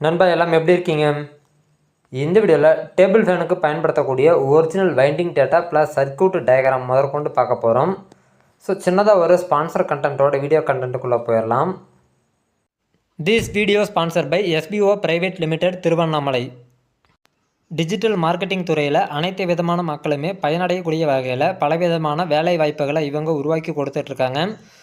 நண்பா எல்லாம் எப்படி இருக்கீங்க? இந்த வீடியோவில் டேபிள் ஃபேனுக்கு பயன்படுத்தக்கூடிய original winding data plus circuit diagram முதற்கொண்டு பார்க்க போகிறோம் ஸோ சின்னதாக ஒரு ஸ்பான்சர் கண்டென்ட்டோட வீடியோ கண்டென்ட்டுக்குள்ளே போயிடலாம் this video sponsor by SPO private limited Tiruvannamalai digital marketing துறையில் அனைத்து விதமான மக்களுமே பயனடையக்கூடிய வகையில் பலவிதமான வேலை வாய்ப்புகளை இவங்க உருவாக்கி கொடுத்துட்ருக்காங்க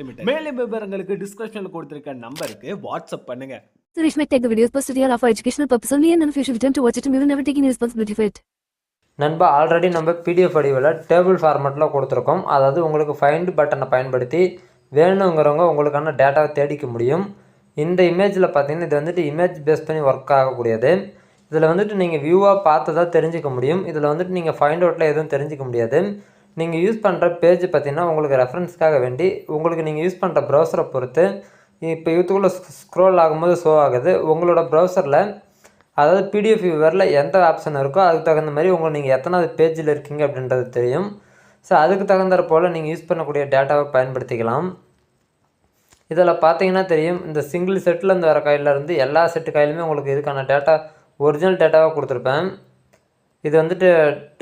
limited மேலும் விவரங்களுக்கு டிஸ்கிரிப்ஷன்ல கொடுத்திருக்க நம்பருக்கு வாட்ஸ்அப் பண்ணுங்க. Suresh might take the videos posted here for educational purpose only and you should attempt to watch it and we will never take any responsibility for it. நண்பா ஆல்ரெடி நம்ம பிடிஎஃப் வடிவில் table ஃபார்மேட்டில் கொடுத்துருக்கோம். அதாவது உங்களுக்கு find பட்டனை பயன்படுத்தி வேணுங்கிறவங்க உங்களுக்கான டேட்டாவை தேடிக்க முடியும். இந்த இமேஜில் பார்த்தீங்கன்னா இது வந்துட்டு இமேஜ் பேஸ் பண்ணி ஒர்க் ஆகக்கூடியது. இதில் வந்துட்டு நீங்கள் வியூவாக பார்த்து தான் தெரிஞ்சுக்க முடியும். இதில் வந்துட்டு நீங்கள் ஃபைண்ட் அவுட்டில் எதுவும் தெரிஞ்சுக்க முடியாது. நீங்கள் யூஸ் பண்ணுற பேஜ் பார்த்தீங்கன்னா உங்களுக்கு ரெஃபரன்ஸ்க்காக வேண்டி உங்களுக்கு நீங்கள் யூஸ் பண்ணுற ப்ரௌசரை பொறுத்து இப்போ யூத்துக்குள்ளே ஸ்க்ரோல் ஆகும்போது ஷோ ஆகுது. உங்களோட ப்ரௌசரில் அதாவது பிடிஎஃப் வியூவரில் எந்த ஆப்ஷன் இருக்கோ அதுக்கு தகுந்த மாதிரி உங்களை நீங்கள் எத்தனாவது பேஜில் இருக்கீங்க அப்படின்றது தெரியும். ஸோ அதுக்கு தகுந்தாற் போல் நீங்கள் யூஸ் பண்ணக்கூடிய டேட்டாவை பயன்படுத்திக்கலாம். இதில் பார்த்தீங்கன்னா தெரியும் இந்த சிங்கிள் செட்டில் இருந்து வர காயிலேருந்து எல்லா செட்டு காயிலுமே உங்களுக்கு இதுக்கான டேட்டா ஒரிஜினல் டேட்டாவாக கொடுத்துருப்பேன். இது வந்துட்டு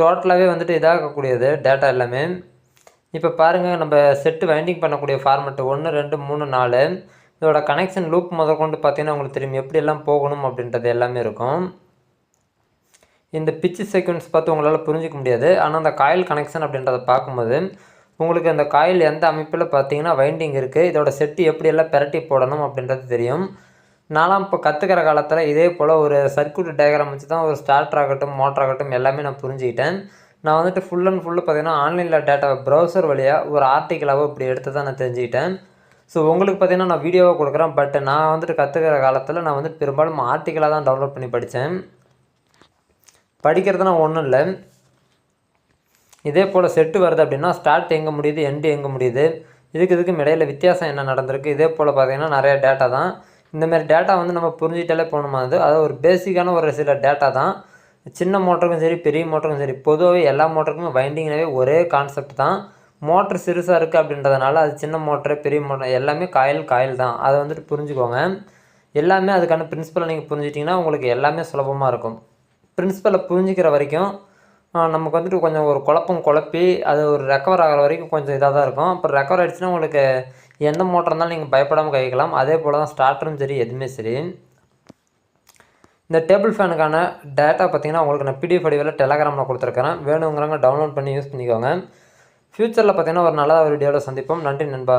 டோட்டலாகவே வந்துட்டு இதாகக்கூடியது டேட்டா எல்லாமே. இப்போ பாருங்கள் நம்ம செட்டு வைண்டிங் பண்ணக்கூடிய ஃபார்மெட்டு ஒன்று ரெண்டு மூணு நாலு. இதோட கனெக்ஷன் லூப் முதற்கொண்டு பார்த்தீங்கன்னா உங்களுக்கு தெரியும் எப்படியெல்லாம் போகணும் அப்படின்றது எல்லாமே இருக்கும். இந்த பிச்சு சீக்வன்ஸ் பார்த்து உங்களால் புரிஞ்சிக்க முடியாது. ஆனால் அந்த காயில் கனெக்ஷன் அப்படின்றத பார்க்கும்போது உங்களுக்கு அந்த காயில் எந்த அமைப்பில் பார்த்தீங்கன்னா வைண்டிங் இருக்குது இதோட செட்டு எப்படியெல்லாம் பெரட்டி போடணும் அப்படின்றது தெரியும். நான்லாம் இப்போ கற்றுக்கிற காலத்தில் இதே போல் ஒரு சர்க்கியூட் டயக்ராம் வச்சு தான் ஒரு ஸ்டார்டர் ஆகட்டும் மோட்டர் ஆகட்டும் எல்லாமே நான் புரிஞ்சுக்கிட்டேன். நான் வந்துட்டு ஃபுல் அண்ட் ஃபுல்லு பார்த்தீங்கன்னா ஆன்லைனில் டேட்டா ப்ரௌசர் வழியாக ஒரு ஆர்டிக்கலாவோ இப்படி எடுத்து தான் நான் தெரிஞ்சுக்கிட்டேன். ஸோ உங்களுக்கு பார்த்தீங்கன்னா நான் வீடியோவாக கொடுக்குறேன் பட் நான் வந்துட்டு கற்றுக்கிற காலத்தில் நான் வந்துட்டு பெரும்பாலும் ஆர்டிக்கலாக தான் டவுன்லோட் பண்ணி படித்தேன் படிக்கிறதுனா ஒன்றும் இல்லை. இதே போல் செட்டு வருது அப்படின்னா ஸ்டார்ட் எங்கே முடியுது எண்டு எங்கே முடியுது? இதுக்கு இதுக்கும் இடையில வித்தியாசம் என்ன நடந்திருக்கு? இதே போல் பார்த்தீங்கன்னா நிறைய டேட்டா தான். இந்தமாரி டேட்டா வந்து நம்ம புரிஞ்சிட்டாலே போகணுமானது அதாவது ஒரு பேசிக்கான ஒரு சில டேட்டா தான். சின்ன மோட்டருக்கும் சரி பெரிய மோட்டருக்கும் சரி பொதுவாகவே எல்லா மோட்டருக்குமே வைண்டிங்னாவே ஒரே கான்செப்ட் தான். மோட்ரு சிறுசாக இருக்குது அப்படின்றதுனால அது சின்ன மோட்ரு பெரிய மோட்டர் எல்லாமே காயில் காயில் தான். அதை வந்துட்டு புரிஞ்சுக்கோங்க. எல்லாமே அதுக்கான பிரின்சிபலை நீங்கள் புரிஞ்சிட்டிங்கன்னா உங்களுக்கு எல்லாமே சுலபமாக இருக்கும். பிரின்சிபலை புரிஞ்சிக்கிற வரைக்கும் நமக்கு வந்துட்டு கொஞ்சம் ஒரு குழப்பம் குழப்பி அது ஒரு ரெக்கவர் ஆகிற வரைக்கும் கொஞ்சம் இதாக தான் இருக்கும். அப்புறம் ரெக்கவர் ஆகிடுச்சுன்னா உங்களுக்கு எந்த மோட்டர் இருந்தாலும் நீங்கள் பயப்படாமல் கைக்கலாம் அதே போல் தான் ஸ்டார்டரும் சரி எதுவுமே சரி. இந்த டேபிள் ஃபேனுக்கான டேட்டா பார்த்தீங்கன்னா உங்களுக்கு நான் பிடிஎஃப் வடிவில் டெலகிராமில் கொடுத்துருக்கிறேன் வேணுங்கிறவங்க டவுன்லோட் பண்ணி யூஸ் பண்ணிக்கோங்க. ஃப்யூச்சரில் பார்த்தீங்கன்னா ஒரு நல்ல ஒரு வீடியோவில் சந்திப்போம். நன்றி நண்பா.